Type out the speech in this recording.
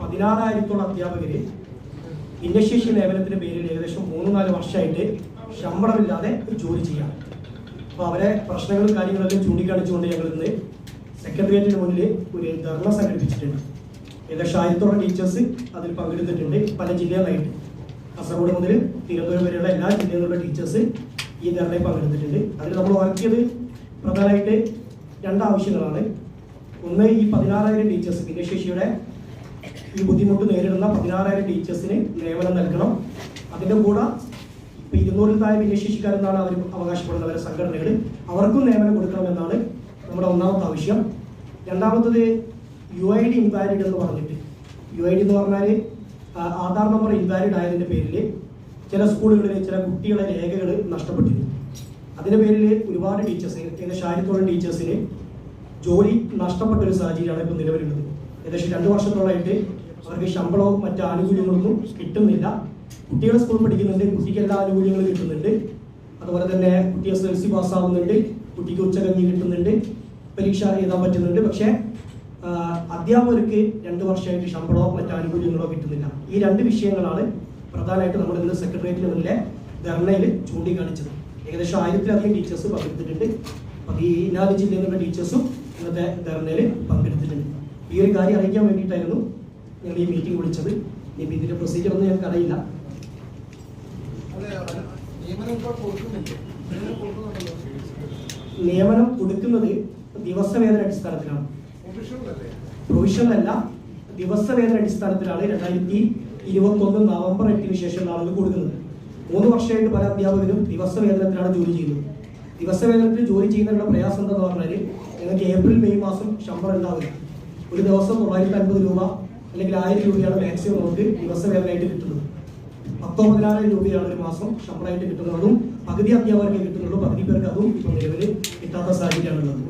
പതിനാറായിരത്തോളം അധ്യാപകര് ഭിന്നശേഷി ലേവനത്തിന്റെ പേരിൽ ഏകദേശം മൂന്ന് നാല് വർഷമായിട്ട് ശമ്പളമില്ലാതെ ജോലി ചെയ്യാം അപ്പോൾ അവരെ പ്രശ്നങ്ങളും കാര്യങ്ങളെല്ലാം ചൂണ്ടിക്കാണിച്ചുകൊണ്ട് ഞങ്ങൾ ഇന്ന് സെക്രട്ടേറിയറ്റിന് മുന്നിൽ ഒരു ധർണ സംഘടിപ്പിച്ചിട്ടുണ്ട്. ഏകദേശം ആയിരത്തോളം ടീച്ചേഴ്സ് അതിൽ പങ്കെടുത്തിട്ടുണ്ട് പല ജില്ലകളായിട്ട് കാസർഗോഡ് മുതൽ തിരുവനന്തപുരം വരെയുള്ള എല്ലാ ജില്ലകളിലുള്ള ടീച്ചേഴ്സ് ഈ ധർണയിൽ പങ്കെടുത്തിട്ടുണ്ട്. അതിൽ നമ്മൾ ഉറക്കിയത് പ്രധാനമായിട്ട് രണ്ട് ആവശ്യങ്ങളാണ്. ഒന്ന് ഈ പതിനാറായിരം ടീച്ചേഴ്സ് ഭിന്നശേഷിയുടെ ഈ ബുദ്ധിമുട്ട് നേരിടുന്ന പതിനാറായിരം ടീച്ചേഴ്സിന് നിയമനം നൽകണം. അതിന്റെ കൂടെ ഇപ്പം ഇരുന്നൂറിൽ താഴെ ഭിന്നശേഷിക്കാരെന്നാണ് അവർ അവകാശപ്പെടുന്ന അവരുടെ സംഘടനകൾ അവർക്കും നിയമനം കൊടുക്കണമെന്നാണ് നമ്മുടെ ഒന്നാമത്തെ ആവശ്യം. രണ്ടാമത്തത് യു ഐ ഡി ഇൻവാലിഡ് എന്ന് പറഞ്ഞിട്ട്. യു ഐ ഡി എന്ന് പറഞ്ഞാൽ ആധാർ നമ്പർ ഇൻവാലിഡ് ആയതിന്റെ പേരിൽ ചില സ്കൂളുകളിൽ ചില കുട്ടികളുടെ രേഖകൾ നഷ്ടപ്പെട്ടിരുന്നു. അതിന്റെ പേരിൽ ഒരുപാട് ടീച്ചേഴ്സ് ഏകദേശം ആയിരത്തോളം ടീച്ചേഴ്സിന് ജോലി നഷ്ടപ്പെട്ട ഒരു സാഹചര്യമാണ് ഇപ്പോൾ നിലവിലുള്ളത്. ഏകദേശം രണ്ട് വർഷത്തോളമായിട്ട് അവർക്ക് ശമ്പളവും മറ്റ് ആനുകൂല്യങ്ങളൊന്നും കിട്ടുന്നില്ല. കുട്ടികൾ സ്കൂൾ പഠിക്കുന്നുണ്ട് കുട്ടിക്ക് എല്ലാ ആനുകൂല്യങ്ങളും കിട്ടുന്നുണ്ട്. അതുപോലെ തന്നെ കുട്ടി എസ് എൽ സി പാസ്സാവുന്നുണ്ട് കുട്ടിക്ക് ഉച്ചകഞ്ഞി കിട്ടുന്നുണ്ട് പരീക്ഷ എഴുതാൻ പറ്റുന്നുണ്ട്. പക്ഷേ അധ്യാപകർക്ക് രണ്ട് വർഷമായിട്ട് ശമ്പളമോ മറ്റ് ആനുകൂല്യങ്ങളോ കിട്ടുന്നില്ല. ഈ രണ്ട് വിഷയങ്ങളാണ് പ്രധാനമായിട്ട് നമ്മൾ ഇന്ന് സെക്രട്ടേറിയറ്റിന് മുന്നിലെ ധർണയിൽ ചൂണ്ടിക്കാണിച്ചത്. ഏകദേശം ആയിരത്തിലധികം ടീച്ചേഴ്സ് പങ്കെടുത്തിട്ടുണ്ട്. പതിനാല് ജില്ലയിലുള്ള ടീച്ചേഴ്സും ഇന്നത്തെ ധർണയിൽ പങ്കെടുത്തിട്ടുണ്ട് ഈ ഒരു കാര്യം അറിയിക്കാൻ വേണ്ടിയിട്ടായിരുന്നു ഞങ്ങൾ ഈ മീറ്റിംഗ് വിളിച്ചത് ഇനി ഇതിന്റെ പ്രൊസീജിയർ ഒന്നും ഞങ്ങൾക്ക് അറിയില്ല. നിയമനം കൊടുക്കുന്നത് ദിവസവേതന അടിസ്ഥാനത്തിലാണ്? പ്രൊവിഷണൽ അല്ല ദിവസവേതന അടിസ്ഥാനത്തിലാണ് രണ്ടായിരത്തി ഇരുപത്തി ഒന്ന് നവംബർ എട്ടിന് ശേഷം ആളുകൾ കൊടുക്കുന്നത് മൂന്ന് വർഷമായിട്ട് പല അധ്യാപകരും ദിവസവേതനത്തിലാണ് ജോലി ചെയ്യുന്നത് ദിവസവേതനത്തിൽ ജോലി ചെയ്യുന്നതിനുള്ള പ്രയാസം എന്താണെന്ന് പറഞ്ഞാൽ ഞങ്ങൾക്ക് ഏപ്രിൽ മെയ് മാസം ശമ്പളം ഉണ്ടാവില്ല. ഒരു ദിവസം തൊള്ളായിരത്തി അൻപത് രൂപ അല്ലെങ്കിൽ ആയിരം രൂപയാണ് മാക്സിമം നമുക്ക് ദിവസവേതനമായിട്ട് കിട്ടുന്നത്. പത്തോ പതിനായിരം രൂപയാണ് ഒരു മാസം ശമ്പളമായിട്ട് കിട്ടുന്നത്. പകുതി അധ്യാപകർക്ക് കിട്ടുന്നുള്ളൂ. പകുതി പേർക്ക് അതും ഇപ്പോൾ നിലവിൽ കിട്ടാത്ത സാഹചര്യമാണുള്ളത്.